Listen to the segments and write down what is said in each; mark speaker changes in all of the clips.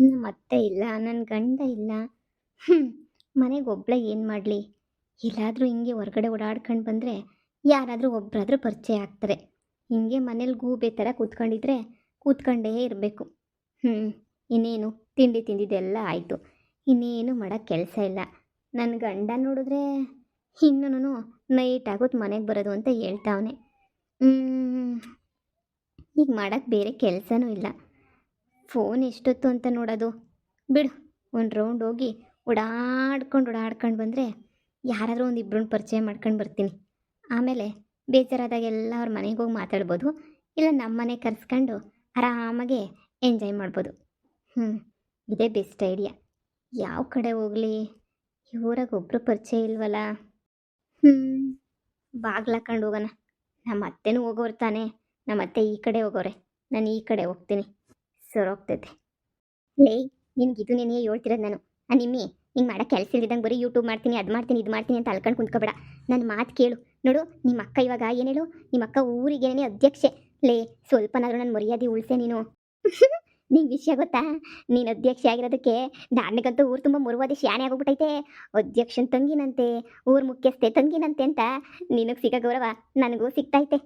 Speaker 1: ನಮ್ಮ ಅತ್ತೆ ಇಲ್ಲ ನನ್ನ ಗಂಡ ಇಲ್ಲ. ಮನೆಗೆ ಒಬ್ಬಳೆ ಏನು ಮಾಡಲಿ? ಎಲ್ಲಾದರೂ ಹಿಂಗೆ ಹೊರಗಡೆ ಓಡಾಡ್ಕೊಂಡು ಬಂದರೆ ಯಾರಾದರೂ ಒಬ್ಬರಾದರೂ ಪರಿಚಯ ಆಗ್ತಾರೆ. ಹಿಂಗೆ ಮನೇಲಿ ಗೂಬೆ ಥರ ಕೂತ್ಕೊಂಡಿದ್ರೆ ಕೂತ್ಕೊಂಡೇ ಇರಬೇಕು. ಹ್ಞೂ ಇನ್ನೇನು ತಿಂಡಿ ತಿಂದಿದ್ದೆಲ್ಲ ಆಯಿತು. ಇನ್ನೇನು ಮಾಡೋಕ್ಕೆ ಕೆಲಸ ಇಲ್ಲ. ನನ್ನ ಗಂಡ ನೋಡಿದ್ರೆ ಇನ್ನೂ ನೈಟ್ ಆಗೋದು ಮನೆಗೆ ಬರೋದು ಅಂತ ಹೇಳ್ತಾವನೆ. ಈಗ ಮಾಡೋಕ್ಕೆ ಬೇರೆ ಕೆಲಸನೂ ಇಲ್ಲ. ಫೋನ್ ಎಷ್ಟೊತ್ತು ಅಂತ ನೋಡೋದು? ಬಿಡು. ಒಂದು ರೌಂಡ್ ಹೋಗಿ ಓಡಾಡ್ಕೊಂಡು ಓಡಾಡ್ಕೊಂಡು ಬಂದರೆ ಯಾರಾದರೂ ಒಂದು ಇಬ್ಬರನ್ನ ಪರಿಚಯ ಮಾಡ್ಕೊಂಡು ಬರ್ತೀನಿ. ಆಮೇಲೆ ಬೇಜಾರಾದಾಗೆಲ್ಲ ಅವ್ರ ಮನೆಗೆ ಹೋಗಿ ಮಾತಾಡ್ಬೋದು, ಇಲ್ಲ ನಮ್ಮ ಮನೆ ಕರೆಸ್ಕೊಂಡು ಆರಾಮಾಗೆ ಎಂಜಾಯ್ ಮಾಡ್ಬೋದು. ಹ್ಞೂ ಇದೇ ಬೆಸ್ಟ್ ಐಡಿಯಾ. ಯಾವ ಕಡೆ ಹೋಗಲಿ? ಇವರಾಗ ಒಬ್ಬರು ಪರಿಚಯ ಇಲ್ವಲ್ಲ ಹ್ಞೂ ಬಾಗ್ಲಾಕೊಂಡು ಹೋಗೋಣ. ನಮ್ಮ ಅತ್ತೆನೂ ಹೋಗೋರು ತಾನೇ. ನಮ್ಮ ಅತ್ತೆ ಈ ಕಡೆ ಹೋಗೋರೆ. ನಾನು ಈ ಕಡೆ ಹೋಗ್ತೀನಿ. ಸರೋಗ್ತೈತೆ ಲೇ, ನಿನ್ಗಿದು ನೆನೆಯೇ ಹೇಳ್ತಿರೋದು ನಾನು. ಆ ನಿಮ್ಮಿ ಹಿಂಗೆ ಕೆಲಸ ಇಲ್ದಿದ್ದಂಗೆ ಬರೀ ಯೂಟ್ಯೂಬ್ ಮಾಡ್ತೀನಿ, ಅದು ಮಾಡ್ತೀನಿ, ಇದು ಮಾಡ್ತೀನಿ ಅಂತ ಅಲ್ಕೊಂಡು ಕುಂತ್ಕೋಬೇಡ. ನನ್ನ ಮಾತು ಕೇಳು. ನೋಡು ನಿಮ್ಮ ಅಕ್ಕ ಇವಾಗ ಏನು ಹೇಳು ನಿಮ್ಮ ಅಕ್ಕ ಊರಿಗೇನೆ ಅಧ್ಯಕ್ಷೆ? ಲೇ, ಸ್ವಲ್ಪನಾದರೂ ನನ್ನ ಮರ್ಯಾದೆ ಉಳಿಸೆ ನೀನು. ನಿಂಗೆ ವಿಷಯ ಗೊತ್ತಾ? ನೀನು ಅಧ್ಯಕ್ಷೆ ಆಗಿರೋದಕ್ಕೆ ನನಗಂತೂ ಊರು ತುಂಬ ಮುರುವಾದ ಶಾನೆ ಆಗೋಗ್ಬಿಟ್ಟೈತೆ ಅಧ್ಯಕ್ಷನ ತಂಗಿನಂತೆ, ಊರ್ ಮುಖ್ಯಸ್ಥೆ ತಂಗಿನಂತೆ ಅಂತ ನಿನಗೆ ಸಿಗೋ ಗೌರವ ನನಗೂ ಸಿಗ್ತೈತೆ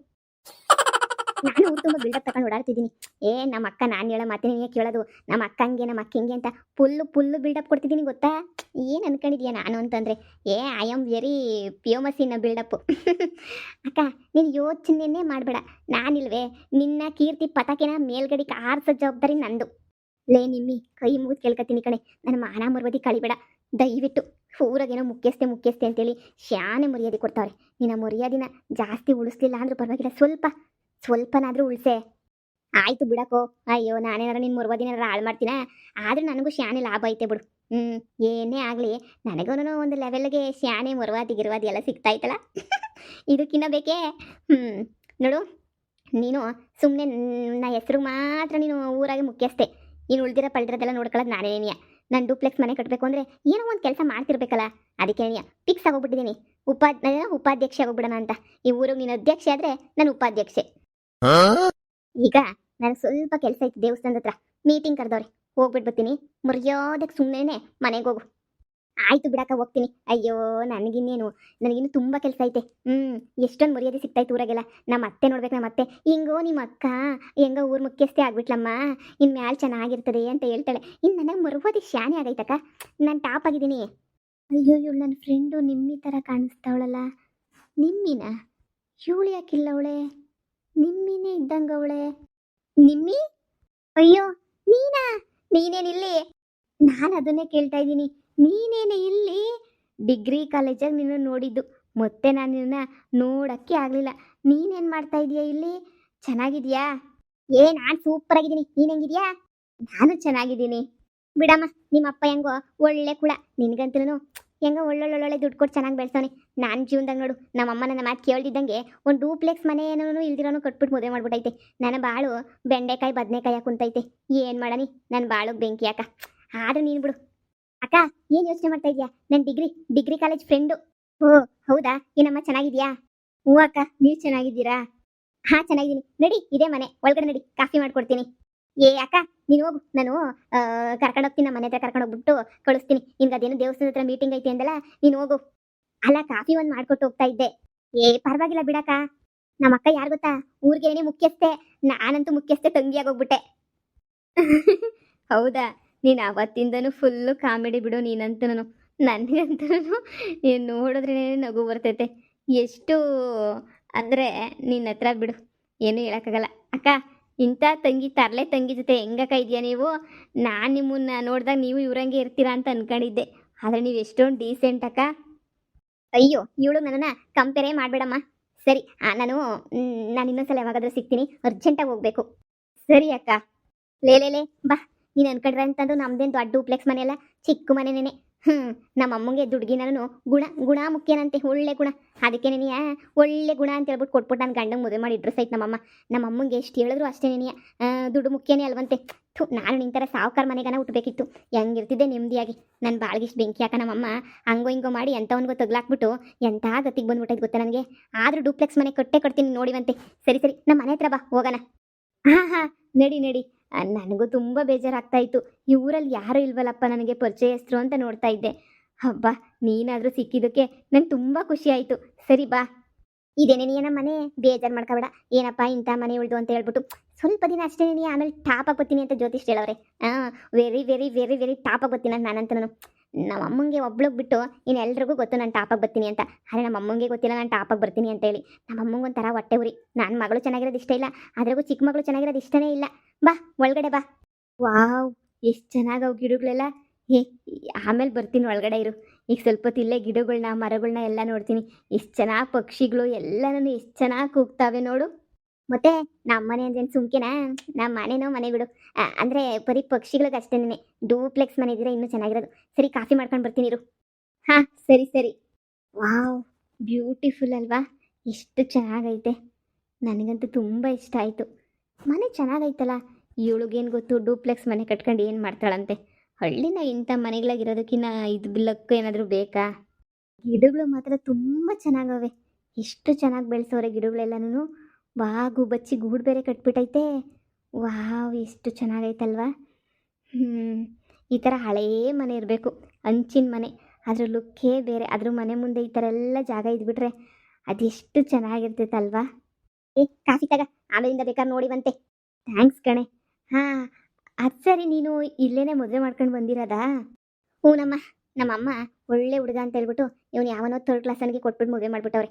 Speaker 1: ನಾನು ಊರು ತುಂಬ ಬಿಲ್ಡಪ್ ತಗೊಂಡು ಓಡಾಡ್ತಿದ್ದೀನಿ. ಏ, ನಮ್ಮ ಅಕ್ಕ ನಾನು ಹೇಳೋ ಮಾತೇ ನೀನೇ ಕೇಳೋದು. ನಮ್ಮ ಅಕ್ಕಂಗೆ, ನಮ್ಮ ಅಕ್ಕ ಹಿಂಗೆ ಅಂತ ಫುಲ್ಲು ಫುಲ್ಲು ಬಿಲ್ಡಪ್ ಕೊಡ್ತಿದ್ದೀನಿ ಗೊತ್ತಾ? ಏನು ಅನ್ಕೊಂಡಿದ್ಯಾ ನಾನು ಅಂತಂದರೆ? ಏ I am very famous in build up ಅಕ್ಕ, ನೀನು ಯೋಚನೆನೇ ಮಾಡಬೇಡ. ನಾನಿಲ್ವೇ, ನಿನ್ನ ಕೀರ್ತಿ ಪತಾಕಿನ ಮೇಲ್ಗಡೆ ಆರಿಸೋ ಜವಾಬ್ದಾರಿ ನಂದು. ಲೇ, ನಿಮ್ಮಿ, ಕೈ ಮುಗಿದು ಕೇಳ್ಕೊತೀನಿ ಕಣೆ. ನನ್ನ ಮಾನ ಮರ್ವದಿ ಕಳಿಬೇಡ. ದಯವಿಟ್ಟು, ಊರಾಗೇನೋ ಮುಖ್ಯಸ್ಥೆ ಮುಖ್ಯಸ್ಥೆ ಅಂತೇಳಿ ಶ್ಯಾನೆ ಮರ್ಯಾದೆ ಕೊಡ್ತಾವ್ರೆ. ನಿನ್ನ ಮರ್ಯಾದಿನ ಜಾಸ್ತಿ ಉಳಿಸ್ಲಿಲ್ಲ ಅಂದ್ರೂ ಪರವಾಗಿಲ್ಲ. ಸ್ವಲ್ಪ ಸ್ವಲ್ಪನಾದರೂ ಉಳ್ಸೆ. ಆಯ್ತು ಬಿಡಕೋ. ಅಯ್ಯೋ ನಾನೇನಾರ ನಿನ್ನ ದಿನ ಹಾಳು ಮಾಡ್ತೀನ? ಆದ್ರೆ ನನಗೂ ಶಾನೆ ಲಾಭ ಐತೆ ಬಿಡು. ಹ್ಮ್, ಏನೇ ಆಗಲಿ, ನನಗೂನು ಒಂದು ಲೆವೆಲ್ಗೆ ಶಾನೆ ಮರ್ವಾದಿ, ಗಿರ್ವಾದಿ ಎಲ್ಲ ಸಿಗ್ತಾಯ್ತಲ್ಲ ಇದಕ್ಕಿನ್ನ ಬೇಕೇ? ಹ್ಮ್, ನೋಡು, ನೀನು ಸುಮ್ಮನೆ ನನ್ನ ಹೆಸರು ಮಾತ್ರ ನೀನು ಊರಾಗೆ ಮುಖ್ಯಸ್ಥೆ. ನೀನು ಉಳ್ದಿರೋ ಪಳ್ದಿರೋದೆಲ್ಲ ನೋಡ್ಕೊಳ್ಳೋದು ನಾನೇನಿಯ ನಾನು ಡೂಪ್ಲೆಕ್ಸ್ ಮನೆ ಕಟ್ಟಬೇಕು ಅಂದರೆ ಏನೋ ಒಂದು ಕೆಲಸ ಮಾಡ್ತಿರ್ಬೇಕಲ್ಲ? ಅದಕ್ಕೆ ಫಿಕ್ಸ್ ಆಗೋಗ್ಬಿಟ್ಟಿದ್ದೀನಿ. ನಾನೇನೋ ಉಪಾಧ್ಯಕ್ಷೆ ಆಗೋಗ್ಬಿಡೋಣ ಅಂತ. ಈ ಊರಿಗೆ ನೀನು ಅಧ್ಯಕ್ಷೆ ಆದರೆ ನಾನು ಉಪಾಧ್ಯಕ್ಷೆ. ಈಗ ನನಗೆ ಸ್ವಲ್ಪ ಕೆಲಸ ಐತಿ ದೇವಸ್ಥಾನದ ಹತ್ರ. ಮೀಟಿಂಗ್ ಕರೆದವ್ರೆ. ಹೋಗ್ಬಿಟ್ಟು ಬರ್ತೀನಿ. ಮುರಿಯೋದಕ್ಕೆ ಸುಮ್ಮನೆ ಮನೆಗೆ ಹೋಗು. ಆಯ್ತು ಬಿಡಕ್ಕ, ಹೋಗ್ತೀನಿ. ಅಯ್ಯೋ, ನನಗಿನ್ನೇನು? ನನಗಿನ್ನು ತುಂಬ ಕೆಲಸ ಐತೆ. ಹ್ಮ್, ಎಷ್ಟೊಂದು ಮರ್ಯಾದೆ ಸಿಗ್ತಾಯ್ತು ಊರಾಗೆಲ್ಲ. ನಮ್ಮ ಅತ್ತೆ ನೋಡ್ಬೇಕು ನಮ್ಮ ಅತ್ತೆ. ಹಿಂಗೋ ನಿಮ್ಮ ಅಕ್ಕ, ಹೆಂಗ ಊರ್ ಮುಖ್ಯಸ್ಥೆ ಆಗ್ಬಿಟ್ಲಮ್ಮ. ಇನ್ನು ಮ್ಯಾಲ್ ಚೆನ್ನಾಗಿರ್ತದೆ ಅಂತ ಹೇಳ್ತಾಳೆ. ಇನ್ ನನಗೆ ಮರ್ವಾದಿ ಶಾನೆ ಆಗೈತಕ್ಕ. ನಾನು ಟಾಪ್ ಆಗಿದ್ದೀನಿ. ಅಯ್ಯೋ, ಇವಳು ನನ್ನ ಫ್ರೆಂಡು ನಿಮ್ಮಿ ಥರ ಕಾಣಿಸ್ತಾವಳಲ್ಲ. ನಿಮ್ಮಿನ? ಇವಳು ಯಾಕಿಲ್ಲ ಅವಳೆ? ನಿಮ್ಮಿನೇ ಇದ್ದಂಗ ಅವಳೆ. ನಿಮ್ಮಿ? ಅಯ್ಯೋ, ನೀನಾ? ನೀನೇನಿಲ್ಲಿ ನಾನು ಅದನ್ನೇ ಕೇಳ್ತಾ ಇದ್ದೀನಿ. ನೀನೇನೆ ಇಲ್ಲಿ? ಡಿಗ್ರಿ ಕಾಲೇಜಲ್ಲಿ ನಿನ್ನ ನೋಡಿದ್ದು. ಮತ್ತೆ ನಾನು ನಿನ್ನ ನೋಡಕ್ಕೆ ಆಗಲಿಲ್ಲ. ನೀನೇನು ಮಾಡ್ತಾ ಇದೀಯಾ ಇಲ್ಲಿ? ಚೆನ್ನಾಗಿದ್ಯಾ? ಏ, ನಾನು ಸೂಪರ್ ಆಗಿದ್ದೀನಿ ನೀನು ಹೆಂಗಿದ್ಯಾ? ನಾನು ಚೆನ್ನಾಗಿದ್ದೀನಿ. ಬಿಡಮ್ಮ, ನಿಮ್ಮಪ್ಪ ಹೆಂಗೋ ಒಳ್ಳೆ ಕುಳ. ನಿನಗಂತೂ ಹೆಂಗೋ ಒಳ್ಳೊಳ್ಳೊಳ್ಳೆ ದುಡ್ಡು ಕೊಟ್ಟು ಚೆನ್ನಾಗಿ ಬೆಳೆಸೋನೆ ನಾನು ಜೀವನದಾಗ ನೋಡು ನಮ್ಮ ನನ್ನ ಮಾತು ಕೇಳ್ದಿದ್ದಂಗೆ ಒಂದು ಡೂಪ್ಲೆಕ್ಸ್ ಮನೆ ಏನೂ ಇಲ್ದಿರೋನು ಕಟ್ಬಿಟ್ಟು ಮದುವೆ ಮಾಡ್ಬಿಟ್ಟೈತೆ ನನ್ನ ಬಾಳು ಬೆಂಡೆಕಾಯಿ, ಬದನೆಕಾಯಿ ಕುಂತೈತೆ. ಏನು ಮಾಡನಿ ನನ್ನ ಬಾಳು ಬೆಂಕಿ ಅಕ್ಕ ಆದ್ರೆ ನೀನು ಬಿಡು. ಅಕ್ಕ, ಏನು ಯೋಚನೆ ಮಾಡ್ತಾ ಇದೀಯಾ? ನನ್ನ ಡಿಗ್ರಿ ಡಿಗ್ರಿ ಕಾಲೇಜ್ ಫ್ರೆಂಡು. ಓ, ಹೌದಾ? ಏನಮ್ಮ, ಚೆನ್ನಾಗಿದ್ಯಾ? ಹ್ಞೂ ಅಕ್ಕ, ನೀವು ಚೆನ್ನಾಗಿದ್ದೀರಾ? ಹಾ, ಚೆನ್ನಾಗಿದ್ದೀನಿ. ನಡಿ, ಇದೇ ಮನೆ, ಒಳಗಡೆ ನಡಿ, ಕಾಫಿ ಮಾಡ್ಕೊಡ್ತೀನಿ. ಏ, ಅಕ್ಕ, ನೀನು ಹೋಗು. ನಾನು ಕರ್ಕೊಂಡು ಹೋಗ್ತೀನಿ ನಮ್ಮ ಮನೆ ಹತ್ರ ಕರ್ಕೊಂಡು ಹೋಗ್ಬಿಟ್ಟು ಕಳಿಸ್ತೀನಿ. ನಿನ್ಗೆ ಅದೇನು ದೇವಸ್ಥಾನದ ಹತ್ರ ಮೀಟಿಂಗ್ ಐತೆ ಅಂದಲ್ಲ, ನೀನು ಹೋಗು. ಅಲ್ಲ, ಕಾಫಿ ಒಂದು ಮಾಡ್ಕೊಟ್ಟು ಹೋಗ್ತಾ ಇದ್ದೆ. ಏ, ಪರವಾಗಿಲ್ಲ ಬಿಡಕ್ಕ. ನಮ್ಮ ಅಕ್ಕ ಯಾರು ಗೊತ್ತಾ? ಊರಿಗೇನೆ ಮುಖ್ಯಸ್ಥೆ. ನಾನಂತೂ ಮುಖ್ಯಸ್ಥೆ ತಂಗಿಯಾಗೋಗ್ಬಿಟ್ಟೆ ಹೌದಾ? ನೀನು ಅವತ್ತಿಂದನೂ ಫುಲ್ಲು ಕಾಮಿಡಿ ಬಿಡು ನೀನಂತೂ ನನಗಂತೂ ನೀನು ನೋಡಿದ್ರೆ ನಗು ಬರ್ತೈತೆ. ಎಷ್ಟು, ಅಂದರೆ ನಿನ್ನ ಹತ್ರ ಬಿಡು. ಏನೂ ಹೇಳೋಕ್ಕಾಗಲ್ಲ. ಅಕ್ಕ ಇಂಥ ತಂಗಿ ತರಲೆ ತಂಗಿ ಜೊತೆ ಹೆಂಗಕ್ಕ ಇದೆಯಾ ನೀವು? ನಾನು ನಿಮ್ಮನ್ನ ನೋಡಿದಾಗ ನೀವು ಇವ್ರಂಗೆ ಇರ್ತೀರಾ ಅಂತ ಅನ್ಕೊಂಡಿದ್ದೆ. ಆದರೆ ನೀವು ಎಷ್ಟೊಂದು ಡೀಸೆಂಟ್ ಅಕ್ಕ. ಅಯ್ಯೋ, ಇವಳು ನನ್ನನ್ನು ಕಂಪೇರೇ ಮಾಡಬೇಡಮ್ಮ. ಸರಿ ನಾನು ನಾನು ಇನ್ನೊಂದ್ಸಲ ಯಾವಾಗಾದ್ರೂ ಸಿಗ್ತೀನಿ. ಅರ್ಜೆಂಟಾಗಿ ಹೋಗ್ಬೇಕು. ಸರಿ ಅಕ್ಕ. ಲೇ ಲೇ ಬಾ. ನೀನು ಅನ್ಕೊಂಡ್ರೆ ಅಂತಂದು ನಮ್ದೇನು ದೊಡ್ಡ ಡೂಪ್ಲೆಕ್ಸ್ ಮನೆ ಅಲ್ಲ? ಚಿಕ್ಕ ಮನೆನೇ ಹ್ಞೂ ನಮ್ಮ ಅಮ್ಮಂಗೆ ದುಡ್ಗಿನೂ ಗುಣ ಗುಣ ಮುಖ್ಯನಂತೆ ಒಳ್ಳೆ ಗುಣ. ಅದಕ್ಕೆ ನೆನೆಯ ಒಳ್ಳೆ ಗುಣ ಅಂತ ಹೇಳ್ಬಿಟ್ಟು ಕೊಟ್ಬಿಟ್ಟು ನನ್ನ ಗಂಡಂಗೆ ಮದುವೆ ಮಾಡಿ ಸೈತ್ ನಮ್ಮಮ್ಮ. ನಮ್ಮ ಅಮ್ಮಂಗೆ ಎಷ್ಟು ಹೇಳಿದ್ರು ಅಷ್ಟೇ ನೆನೆಯ. ದುಡ್ಡು ಮುಖ್ಯನೇ ಅಲ್ವಂತೆ. ಥು, ನಾನು ನಿಂತರ ಸಾವುಕಾರ ಮನೆಗನ ಹುಟ್ಟಬೇಕಿತ್ತು ಹೆಂಗಿರ್ತಿದ್ದೆ ನೆಮ್ಮದಿಯಾಗಿ ನನ್ನ ಬಾಳ್ಗಿಷ್ಟು ಬೆಂಕಿ ಹಾಕ ನಮ್ಮಮ್ಮ ಹಂಗೋ ಹಿಂಗೋ ಮಾಡಿ ಎಂಥವನ್ಗೋ ತಗ್ಲಾಕ್ಬಿಟ್ಟು ಎಂಥ ಗತಿಗೆ ಬಂದ್ಬಿಟ್ಟೈತೆ ಗೊತ್ತಾ ನನಗೆ? ಆದರೂ ಡೂಪ್ಲೆಕ್ಸ್ ಮನೆ ಕೊಟ್ಟೆ ಕೊಡ್ತೀನಿ ನೋಡಿವಂತೆ. ಸರಿ ಸರಿ ನಮ್ಮ ಮನೆ ಹತ್ರ ಬಾ, ಹೋಗೋಣ. ಹಾಂ ಹಾಂ, ನಡಿ ನಡಿ. ನನಗೂ ತುಂಬ ಬೇಜಾರಾಗ್ತಾ ಇತ್ತು ಈ ಊರಲ್ಲಿ ಯಾರೂ ಇಲ್ವಲ್ಲಪ್ಪ ನನಗೆ ಪರಿಚಯಸ್ಥರು ಅಂತ ನೋಡ್ತಾ ಇದ್ದೆ. ಹಬ್ಬ, ನೀನಾದರೂ ಸಿಕ್ಕಿದ್ದಕ್ಕೆ ನಂಗೆ ತುಂಬ ಖುಷಿ ಆಯಿತು. ಸರಿ ಬಾ. ಇದೇನೇ ನೀನ ಮನೆ ಬೇಜಾರು ಮಾಡ್ಕೋಬೇಡ. ಏನಪ್ಪ ಇಂಥ ಮನೆ ಉಳಿದು ಅಂತ ಹೇಳ್ಬಿಟ್ಟು ಸ್ವಲ್ಪ ದಿನ ಅಷ್ಟೇ ನೀ ಆಮೇಲೆ ಟಾಪ್ ಬರ್ತೀನಿ ಅಂತ ಜ್ಯೋತಿಷ್ ಹೇಳವ್ರೆ. ಹಾಂ very very very very top ಅಂತ ನಾನಂತ ನಾನು ನಮ್ಮ ಅಮ್ಮಂಗೆ ಒಬ್ಳಿಗೆ ಬಿಟ್ಟು ಇನ್ನು ಎಲ್ರಿಗೂ ಗೊತ್ತು ನಾನು ಟಾಪಾಗಿ ಬರ್ತೀನಿ ಅಂತ. ಆದರೆ ನಮ್ಮ ಅಮ್ಮಂಗೆ ಗೊತ್ತಿಲ್ಲ ನಾನು ಟಾಪಾಗಿ ಬರ್ತೀನಿ ಅಂತ ಹೇಳಿ. ನಮ್ಮ ಅಮ್ಮಂಗೆ ಒಂಥರ ಹೊಟ್ಟೆ ಉರಿ. ನನ್ನ ಮಗಳು ಚೆನ್ನಾಗಿರೋದು ಇಷ್ಟ ಇಲ್ಲ. ಅದ್ರಾಗೂ ಚಿಕ್ಕ ಮಗಳು ಚೆನ್ನಾಗಿರೋದು ಇಷ್ಟನೇ ಇಲ್ಲ. ಬಾ, ಒಳಗಡೆ ಬಾ. ವಾವ್, ಎಷ್ಟು ಚೆನ್ನಾಗಿ ಗಿಡಗಳೆಲ್ಲ. ಏ ಆಮೇಲೆ ಬರ್ತೀನಿ ಒಳಗಡೆ ಇರು. ಈಗ ಸ್ವಲ್ಪ ಹೊತ್ತು ಇಲ್ಲೇ ಗಿಡಗಳ್ನ, ಮರಗಳ್ನ ಎಲ್ಲ ನೋಡ್ತೀನಿ. ಎಷ್ಟು ಚೆನ್ನಾಗಿ ಪಕ್ಷಿಗಳು ಎಲ್ಲನೂ ಎಷ್ಟು ಚೆನ್ನಾಗಿ ಕೂಗ್ತಾವೆ ನೋಡು. ಮತ್ತೆ ನಮ್ಮ ಮನೆ ಅಂದ್ರೆ ಸುಮ್ಕೆನಾ? ನಮ್ಮ ಮನೆನೋ ಮನೆ ಬಿಡು. ಅಂದ್ರೆ ಬರೀ ಪಕ್ಷಿಗಳಿಗೆ ಅಷ್ಟೇನೆ ಡೂಪ್ಲೆಕ್ಸ್ ಮನೆ ಇದ್ರೆ ಇನ್ನೂ ಚೆನ್ನಾಗಿರೋದು. ಸರಿ, ಕಾಫಿ ಮಾಡ್ಕೊಂಡು ಬರ್ತೀನಿ ಇರು. ಹಾ, ಸರಿ ಸರಿ. ವಾವ್, ಬ್ಯೂಟಿಫುಲ್ ಅಲ್ವಾ? ಎಷ್ಟು ಚೆನ್ನಾಗೈತೆ. ನನಗಂತೂ ತುಂಬ ಇಷ್ಟ ಆಯಿತು. ಮನೆ ಚೆನ್ನಾಗೈತಲ್ಲ. ಇವಳಿಗೇನು ಗೊತ್ತು? ಡೂಪ್ಲೆಕ್ಸ್ ಮನೆ ಕಟ್ಕೊಂಡು ಏನು ಮಾಡ್ತಾಳಂತೆ? ಹಳ್ಳಿನ ಇಂಥ ಮನೆಗಳಾಗಿರೋದಕ್ಕಿಂತ ಇದು ಬಿಲ್ಲಕ್ಕೂ ಏನಾದರೂ ಬೇಕಾ? ಗಿಡಗಳು ಮಾತ್ರ ತುಂಬ ಚೆನ್ನಾಗವೆ. ಎಷ್ಟು ಚೆನ್ನಾಗಿ ಬೆಳೆಸೋರೆ ಗಿಡಗಳೆಲ್ಲನೂ ವಾಗು ಬಚ್ಚಿ ಗೂಡು ಬೇರೆ ಕಟ್ಬಿಟ್ಟೈತೆ. ವಾವ್, ಎಷ್ಟು ಚೆನ್ನಾಗೈತಲ್ವಾ. ಹ್ಞೂ ಈ ಥರ ಹಳೇ ಮನೆ ಇರಬೇಕು, ಹಂಚಿನ ಮನೆ. ಅದ್ರ ಲುಕ್ಕೇ ಬೇರೆ, ಅದ್ರ ಮನೆ ಮುಂದೆ ಈ ಥರ ಎಲ್ಲ ಜಾಗ ಇದ್ಬಿಟ್ರೆ ಅದೆಷ್ಟು ಚೆನ್ನಾಗಿರ್ತೈತಲ್ವಾ. ಏ ಕಾಫಿ ತಗ, ಆಮೇಲಿಂದ ಬೇಕಾದ್ರೆ ನೋಡಿ ಬಂತೆ ಥ್ಯಾಂಕ್ಸ್ ಕಣೆ. ಹಾಂ, ಅದು ಸರಿ ನೀನು ಇಲ್ಲೇನೆ ಮದುವೆ ಮಾಡ್ಕೊಂಡು ಬಂದಿರೋದಾ? ಹ್ಞೂನಮ್ಮ ನಮ್ಮಮ್ಮ ಒಳ್ಳೆ ಹುಡುಗ ಅಂತ ಹೇಳ್ಬಿಟ್ಟು ಇವನು ಯಾವನೋ ಥರ್ಡ್ ಕ್ಲಾಸನಿಗೆ ಕೊಟ್ಬಿಟ್ಟು ಮದುವೆ ಮಾಡ್ಬಿಟ್ಟವ್ರೆ.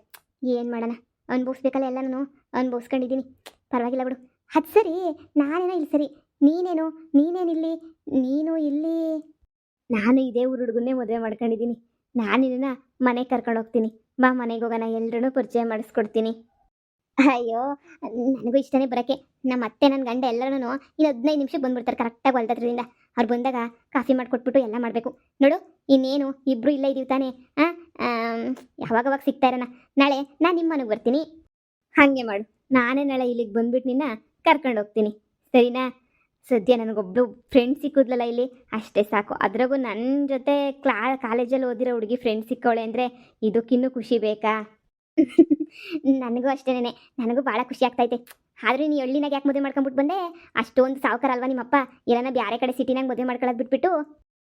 Speaker 1: ಏನು ಮಾಡೋಣ? ಅನ್ಭವಿಸ್ಬೇಕಲ್ಲ ಎಲ್ಲನೂ ಅನುಭವಿಸ್ಕೊಂಡಿದ್ದೀನಿ. ಪರವಾಗಿಲ್ಲ ಬಿಡು. ಹತ್ ಸರಿ. ನಾನೇನೋ ಇಲ್ಲಿ ಸರಿ. ನೀನೇನು? ನೀನೇನಿಲ್ಲಿ? ನೀನು ಇಲ್ಲಿ? ನಾನು ಇದೇ ಊರು ಹುಡುಗನ್ನೇ ಮದುವೆ ಮಾಡ್ಕೊಂಡಿದ್ದೀನಿ. ನಾನು ನಿನ್ನ ಮನೆಗೆ ಕರ್ಕೊಂಡು ಹೋಗ್ತೀನಿ. ಬಾ ಮನೆಗೆ ಹೋಗೋಣ. ಎಲ್ಲರೂ ಪರಿಚಯ ಮಾಡಿಸ್ಕೊಡ್ತೀನಿ. ಅಯ್ಯೋ, ನನಗೂ ಇಷ್ಟನೇ ಬರೋಕ್ಕೆ ನಮ್ಮ ಅತ್ತೆ ನನ್ನ ಗಂಡ ಎಲ್ಲರೂ ಇನ್ನು ಹದಿನೈದು ನಿಮಿಷಕ್ಕೆ ಬಂದ್ಬಿಡ್ತಾರೆ ಕರೆಕ್ಟಾಗಿ ಹೊಲ್ದದ್ರಿಂದ. ಅವ್ರು ಬಂದಾಗ ಕಾಫಿ ಮಾಡಿಕೊಟ್ಬಿಟ್ಟು ಎಲ್ಲ ಮಾಡಬೇಕು. ನೋಡು, ಇನ್ನೇನು? ಇಬ್ಬರು ಇಲ್ಲೇ ಇದೀವಿ ತಾನೇ. ಹಾಂ ಯಾವಾಗವಾಗ ಸಿಗ್ತಾ ಇರೋಣ. ನಾಳೆ ನಾನು ನಿಮ್ಮ ಮನೆಗೆ ಬರ್ತೀನಿ. ಹಾಗೆ ಮಾಡು. ನಾನೇ ನಾಳೆ ಇಲ್ಲಿಗೆ ಬಂದ್ಬಿಟ್ಟು ನಿನ್ನ ಕರ್ಕೊಂಡು ಹೋಗ್ತೀನಿ. ಸರಿನಾ? ಸದ್ಯ ನನಗೊಬ್ಬಳು ಫ್ರೆಂಡ್ ಸಿಕ್ಕಿದ್ಲಲ್ಲ ಇಲ್ಲಿ? ಅಷ್ಟೇ ಸಾಕು. ಅದ್ರಾಗೂ ನನ್ನ ಜೊತೆ ಕ್ಲಾ ಕಾಲೇಜಲ್ಲಿ ಓದಿರೋ ಹುಡುಗಿ ಫ್ರೆಂಡ್ ಸಿಕ್ಕವಳೆ ಅಂದರೆ ಇದಕ್ಕಿನ್ನೂ ಖುಷಿ ಬೇಕಾ? ನನಗೂ ಅಷ್ಟೇನೆ ನನಗೂ ಭಾಳ ಖುಷಿ ಆಗ್ತೈತೆ ಆದ್ರೆ ನೀ ಹಳ್ಳಿನಾಗ ಯಾಕೆ ಮದುವೆ ಮಾಡ್ಕೊಂಬಿಟ್ಟು ಬಂದೆ? ಅಷ್ಟೊಂದು ಸಾವುಕಾರ ಅಲ್ವಾ ನಿಮ್ಮಪ್ಪ? ಏನಾರ ಬ್ಯಾರೆ ಕಡೆ ಸಿಟಿನಾಗ ಮದುವೆ ಮಾಡ್ಕೊಳ್ಳೋದು ಬಿಟ್ಬಿಟ್ಟು?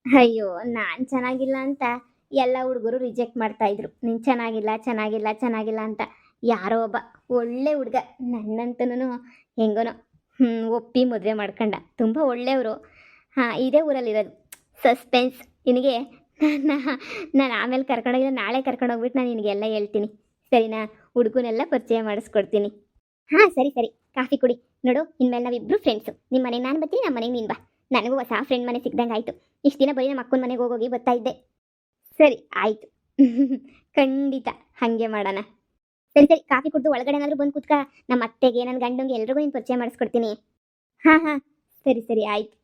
Speaker 1: ಅಯ್ಯೋ, ನಾನು ಚೆನ್ನಾಗಿಲ್ಲ ಅಂತ. ಎಲ್ಲ ಹುಡುಗರು ರಿಜೆಕ್ಟ್ ಮಾಡ್ತಾ ಇದ್ರು. ನೀನು ಚೆನ್ನಾಗಿಲ್ಲ ಚೆನ್ನಾಗಿಲ್ಲ ಚೆನ್ನಾಗಿಲ್ಲ ಅಂತ ಯಾರೋ ಒಬ್ಬ ಒಳ್ಳೆ ಹುಡುಗ ನನ್ನಂತನೂ ಹೆಂಗೋನೋ ಹ್ಞೂ ಒಪ್ಪಿ ಮದುವೆ ಮಾಡ್ಕೊಂಡ. ತುಂಬ ಒಳ್ಳೆಯವರು. ಹಾಂ, ಇದೇ ಊರಲ್ಲಿರೋದು. ಸಸ್ಪೆನ್ಸ್ ನಿನಗೆ ನಾನು ನಾನು ಆಮೇಲೆ ಕರ್ಕೊಂಡೋಗಿಲ್ಲ ನಾಳೆ ಕರ್ಕೊಂಡೋಗ್ಬಿಟ್ಟು ನಾನು ನಿನಗೆಲ್ಲ ಹೇಳ್ತೀನಿ. ಸರಿನಾ? ಹುಡುಗನೆಲ್ಲ ಪರಿಚಯ ಮಾಡಿಸ್ಕೊಡ್ತೀನಿ. ಹಾಂ, ಸರಿ ಸರಿ. ಕಾಫಿ ಕುಡಿ. ನೋಡು, ಇನ್ಮೇಲೆ ನಾವಿಬ್ಬರು ಫ್ರೆಂಡ್ಸು ನಿಮ್ಮ ಮನೆಗೆ ನಾನು ಬರ್ತೀನಿ ನಮ್ಮ ಮನೆಗೆ ನೀನು ಬಾ. ನನಗೂ ಹೊಸ ಫ್ರೆಂಡ್ ಮನೆ ಸಿಗ್ದಂಗೆ ಆಯಿತು ಇಷ್ಟು ದಿನ ಬರೀ ನಮ್ಮ ಅಕ್ಕನ ಮನೆಗೆ ಹೋಗೋಗಿ ಬರ್ತಾ ಇದ್ದೆ. ಸರಿ, ಆಯ್ತು. ಖಂಡಿತ ಹಾಗೆ ಮಾಡೋಣ. ಸರಿ ಸರಿ, ಕಾಫಿ ಕುಡಿದು ಒಳಗಡೆ ಏನಾದರೂ ಬಂದು ಕುತ್ಕ. ನಮ್ಮ ಅತ್ತೆಗೆ ನನ್ನ ಗಂಡಂಗೆ ಎಲ್ರಿಗೂ ನೀನು ಪರಿಚಯ ಮಾಡಿಸ್ಕೊಡ್ತೀನಿ. ಹಾಂ ಹಾಂ. ಸರಿ ಸರಿ, ಆಯಿತು.